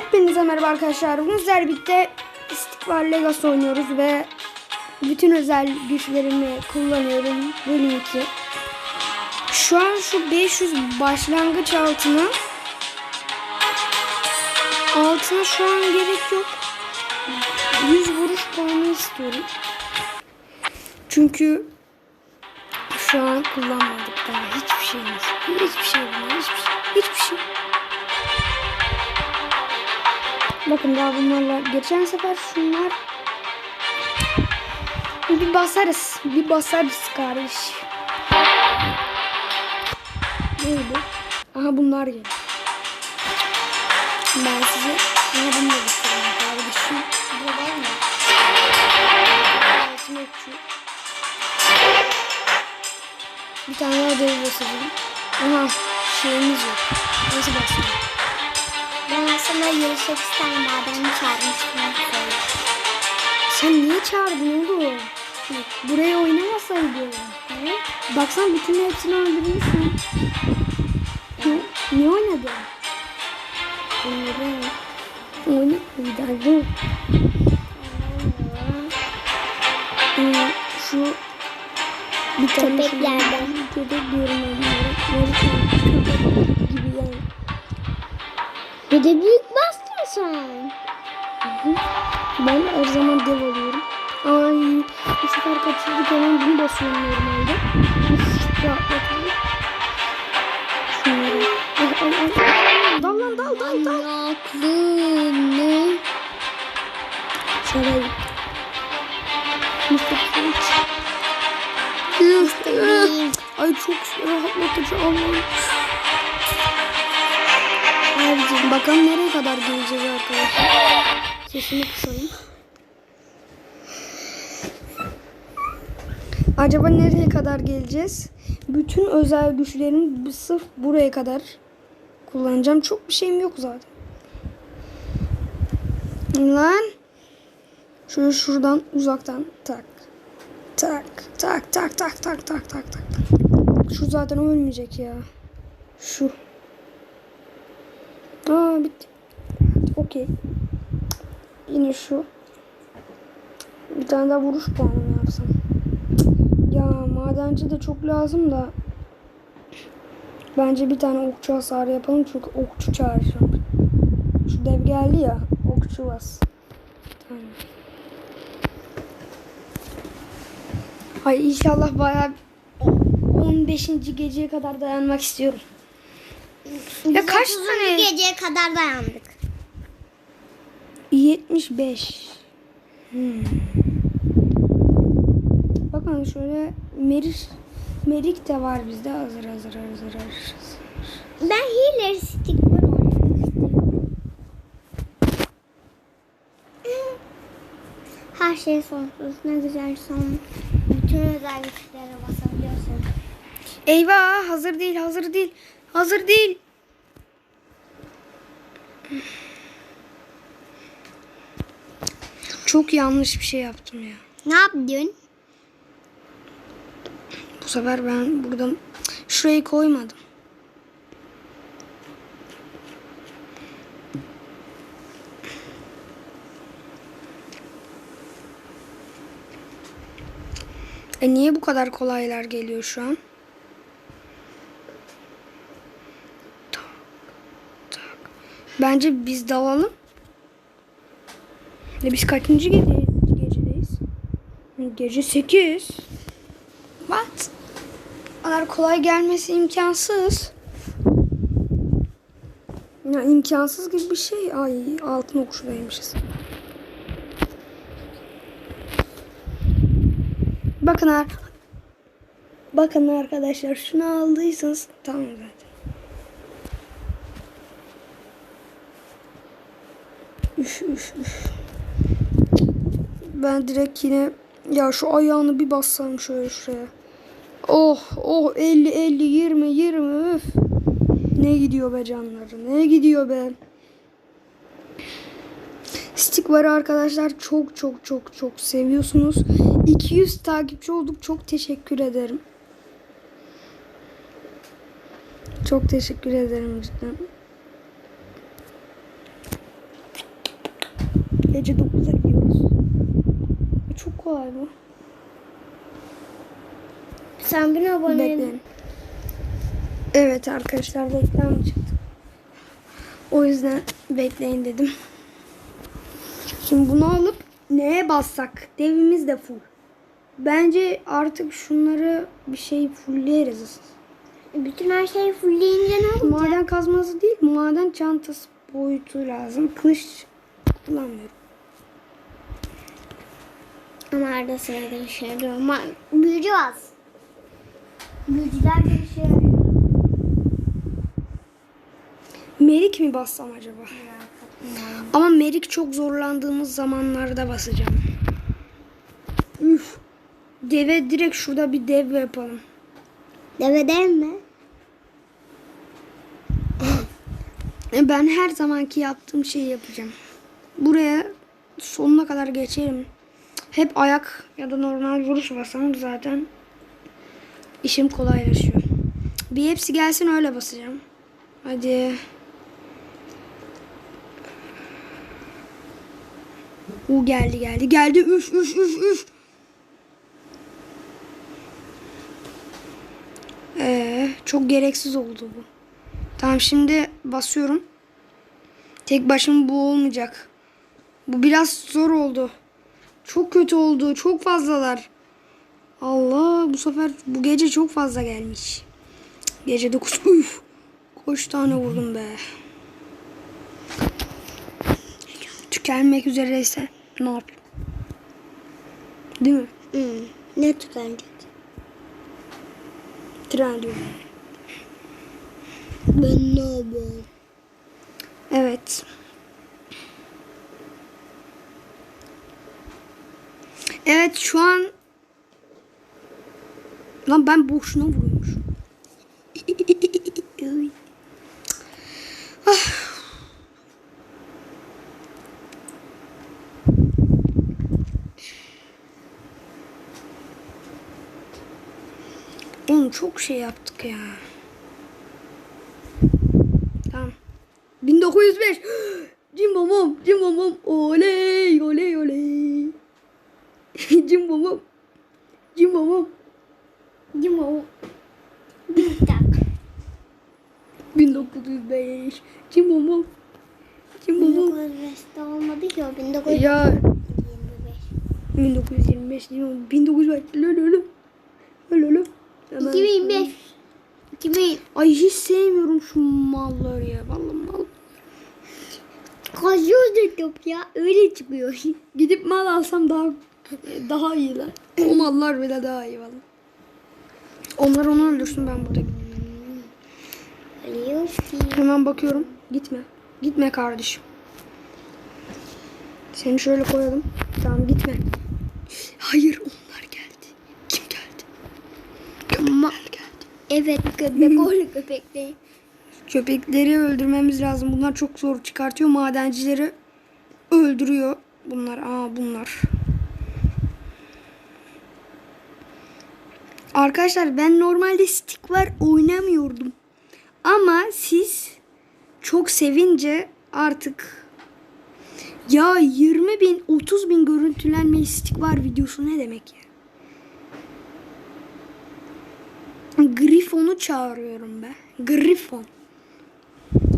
Hepinize merhaba arkadaşlar. Bugün sizlerle birlikte İstikbal oynuyoruz ve bütün özel güçlerimi kullanıyorum. Bölüm 2. Şu an şu 500 başlangıç altına altına şu an gerek yok. 100 vuruş puanı istiyorum. Çünkü şu an kullanmadık daha hiçbir şeyimiz. Hiçbir şey bunlar, hiçbir şey. Hiçbir şey. Bakın daha bunlarla geçen sefer şunlar bir basarız. Bir basarız kardeş. Neydi? Aha bunlar geliyor. Ben size aha bunu da göstereyim kardeşim. Burada mı? Altın okçu. Bir tane daha dev basacağım. Aha şeyimiz yok. Nasıl basacağım? Ben aslında 28 tane maden çağırmıştım. Sen niye çağırdın oğlum? Buraya oynamasaydın. Ne? Baksana bütün hepsini öldürmüşsün. Hı? Niye oynadın? Bilmiyorum. Oyna. Bir daha dur. Ee, şu bir tane Köpeklerden. Köpek diyorum onlara. Köpek gibi yani. Bir de büyük bastın sen. Ben her zaman dev oluyorum. Ay bu sefer kaçırdık hemen bunu basıyorum normalde. Uf, rahatlatıcı. Şunları. Ay ay ay. Dal lan dal dal dal. Manyaklı ne? Şöyle. Üf. Ay çok rahatlatıcı Allah'ım. Bakalım nereye kadar geleceğiz arkadaşlar. Sesini kısalım. Acaba nereye kadar geleceğiz? Bütün özel güçlerimi sırf buraya kadar kullanacağım. Çok bir şeyim yok zaten. Lan. Şöyle şuradan uzaktan tak. Tak tak tak tak tak tak tak tak. Şu zaten ölmeyecek ya. Şu. Bitti. Okey. Yine şu. Bir tane daha vuruş puanı mı yapsam? Ya madenci de çok lazım da. Bence bir tane okçu hasarı yapalım çünkü okçu çağıracağım. Şu dev geldi ya. Okçu bas. Tamam. Ay inşallah bayağı 15. geceye kadar dayanmak istiyorum. Ya kaç tane? 30. geceye kadar dayandık. 75. Hmm. Bakın şöyle merik merik de var bizde hazır hazır hazır hazır. Ben healer stick var. Her şey sonsuz. Ne güzel son. Bütün özel güçlere basabiliyorsun. Eyvah hazır değil hazır değil hazır değil. Çok yanlış bir şey yaptım ya. Ne yaptın? Bu sefer ben buradan şurayı koymadım. E niye bu kadar kolaylar geliyor şu an? Tak, tak. Bence biz dalalım. E biz kaçıncı gece, gecedeyiz? Gece 8. What? Kadar kolay gelmesi imkansız. Ya imkansız gibi bir şey. Ay altın okuşudaymışız. Bakın Bakın arkadaşlar şunu aldıysanız tamam zaten. Üf üf üf. Ben direkt yine ya şu ayağını bir bassam şöyle şuraya. Oh oh 50 50 20 20 üf. Ne gidiyor be canları ne gidiyor be. Stick var arkadaşlar çok çok çok çok seviyorsunuz. 200 takipçi olduk çok teşekkür ederim. Çok teşekkür ederim cidden. Gece 9'a gidiyoruz. E, Çok kolay bu. Sen bin abone. Bekleyin. Evet arkadaşlar reklam çıktı. O yüzden bekleyin dedim. Şimdi bunu alıp neye bassak? Devimiz de full. Bence artık şunları bir şey fullleriz. Bütün her şeyi fullleyince ne olacak? Maden kazması değil, maden çantası boyutu lazım. Kılıç kullanmıyorum. Ama arada sırada işe yarıyor. Ama büyücü az. Büyücüler de işe yarıyor. Merik mi bassam acaba? Ama Merik çok zorlandığımız zamanlarda basacağım. Üf. Deve direkt şurada bir dev yapalım. Deve değil mi? E, Ben her zamanki yaptığım şeyi yapacağım. Buraya sonuna kadar geçerim. Hep ayak ya da normal vuruş basam zaten işim kolaylaşıyor. Bir hepsi gelsin öyle basacağım. Hadi. U geldi geldi geldi üf üf üf üf. Ee, çok gereksiz oldu bu. Tamam şimdi basıyorum. Tek başıma bu olmayacak. Bu biraz zor oldu. Çok kötü oldu. Çok fazlalar. Allah bu sefer bu gece çok fazla gelmiş. Gece 9. Üf. Koş tane vurdum be. Tükenmek üzereyse ne yapayım? Değil mi? Hmm. Ne tükenecek? Tren diyorum. Ben ne yapayım? Evet. Evet şu an Lan ben boşuna vurmuşum. Ah. Oğlum çok şey yaptık ya. Tamam. 1905. Cim bom cim bom oley oley oley. Cim bom cim Değil mi o? Bir dakika. 1905. Cim bom cim bom 1905'te olmadı ki o 1925. Ya 1925 cim bom 1905. Lölölö. Lölölö. Hemen- 2005. 2000. Ay hiç sevmiyorum şu malları ya. Vallahi mal. Kaçıyor top ya. Öyle çıkıyor. Gidip mal alsam daha daha iyiler. O mallar bile daha iyi vallahi. Onlar onu öldürsün ben burada. Hemen bakıyorum. Gitme. Gitme kardeşim. Seni şöyle koyalım. Tamam gitme. Hayır onlar geldi. Kim geldi? Köpekler geldi. Evet köpek oğlu köpekte. Köpekleri öldürmemiz lazım. Bunlar çok zor çıkartıyor. Madencileri öldürüyor. Bunlar. Aa bunlar. Arkadaşlar ben normalde stick var oynamıyordum. Ama siz çok sevince artık ya 20 bin 30 bin görüntülenme stick var videosu ne demek ya? Grifon'u çağırıyorum be. Grifon.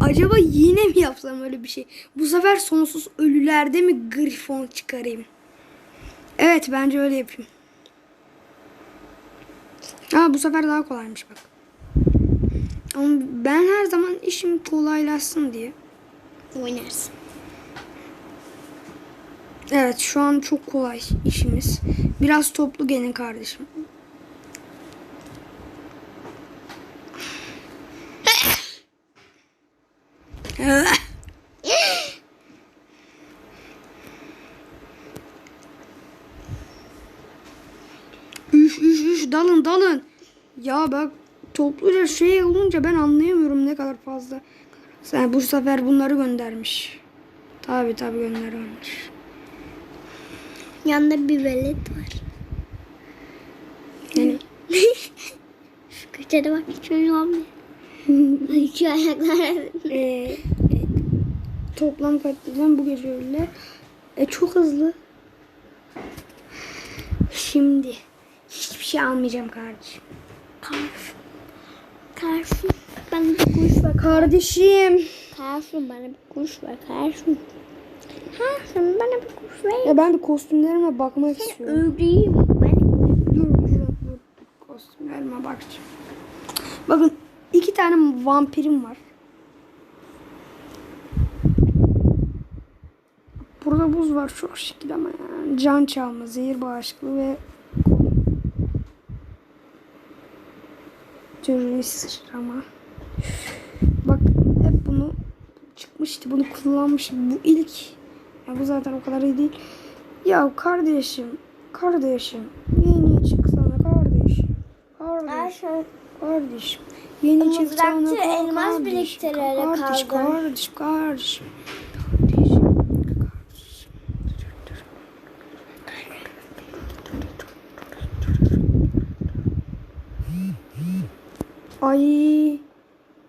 Acaba yine mi yapsam öyle bir şey? Bu sefer sonsuz ölülerde mi Grifon çıkarayım? Evet bence öyle yapayım. Aa bu sefer daha kolaymış bak. Ama ben her zaman işim kolaylaşsın diye. Oynarsın. Evet şu an çok kolay işimiz. Biraz toplu gelin kardeşim. Dalın dalın. Ya bak topluca şey olunca ben anlayamıyorum ne kadar fazla. Sen bu sefer bunları göndermiş. Tabi tabi göndermiş. Yanında bir velet var. Yani Şu köşede bak hiç. Ay, Şu ayaklar. e, e, toplam katliam bu gece öyle. E çok hızlı. Şimdi şey almayacağım kardeşim. Karşı. Karşı. Bana bir kuş ver. Kardeşim. Karşı bana bir kuş ver. Karşı. Karşı bana bir kuş ver. Ya ben de kostümlerime bakmak istiyorum. Öldüreyim. Ben Dur dur dur. Kostümlerime bakacağım. Bakın iki tane vampirim var. Burada buz var çok şekil ama yani. Can çalma, zehir bağışıklığı ve Türlü sıçrama. Bak hep bunu çıkmıştı. Bunu kullanmışım. Bu ilk. Ya bu zaten o kadar iyi değil. Ya kardeşim. Kardeşim. Yeni çıksana kardeşim. Kardeşim. Kardeşim. Yeni Mızrakçı çıksana kar- elmas kardeşim. biriktirerek Kardeşim, kardeşim, kardeşim. Ay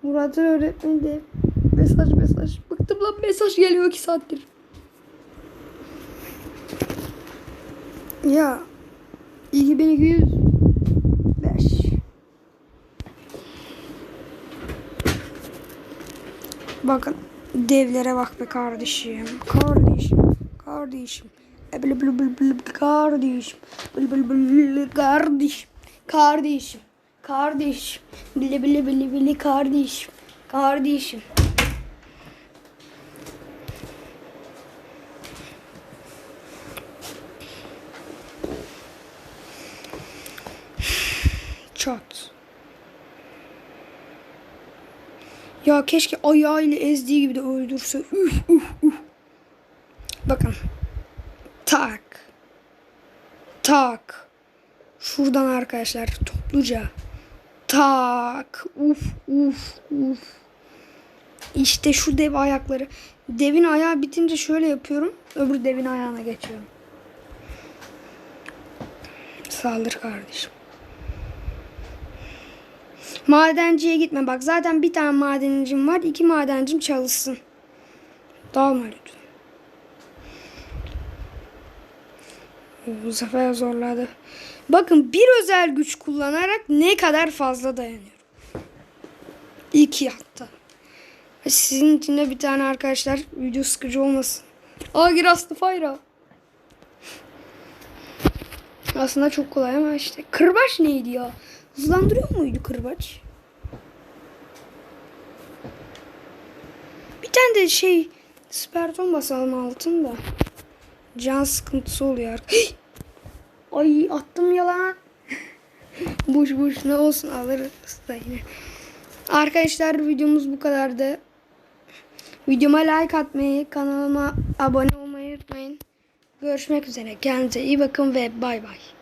Murat'ın öğretmeni de mesaj mesaj. Bıktım lan mesaj geliyor iki saattir. Ya 2205 Bakın devlere bak be kardeşim. Kardeşim. Kardeşim. Kardeşim. Blı kardeşim. Kardeşim. Kardeşim. Bili bili bili bili kardeşim. Kardeşim. Çat. Ya keşke ayağıyla ezdiği gibi de öldürse. Üf üf üf. Bakın. Tak. Tak. Şuradan arkadaşlar topluca. Tak. Uf uf uf. İşte şu dev ayakları. Devin ayağı bitince şöyle yapıyorum. Öbür devin ayağına geçiyorum. Saldır kardeşim. Madenciye gitme. Bak zaten bir tane madencim var. iki madencim çalışsın. Dalma lütfen. Bu sefer zorladı. Bakın bir özel güç kullanarak ne kadar fazla dayanıyorum. İki hatta. Sizin için de bir tane arkadaşlar video sıkıcı olmasın. Aa Giraslı Fayra. Aslında çok kolay ama işte. Kırbaç neydi ya? Hızlandırıyor muydu kırbaç? Bir tane de şey sperton basalım altında. Can sıkıntısı oluyor. Hih! Ay attım yalan. boş boş ne olsun alırız da yine. Arkadaşlar videomuz bu kadardı. Videoma like atmayı, kanalıma abone olmayı unutmayın. Görüşmek üzere. Kendinize iyi bakın ve bay bay.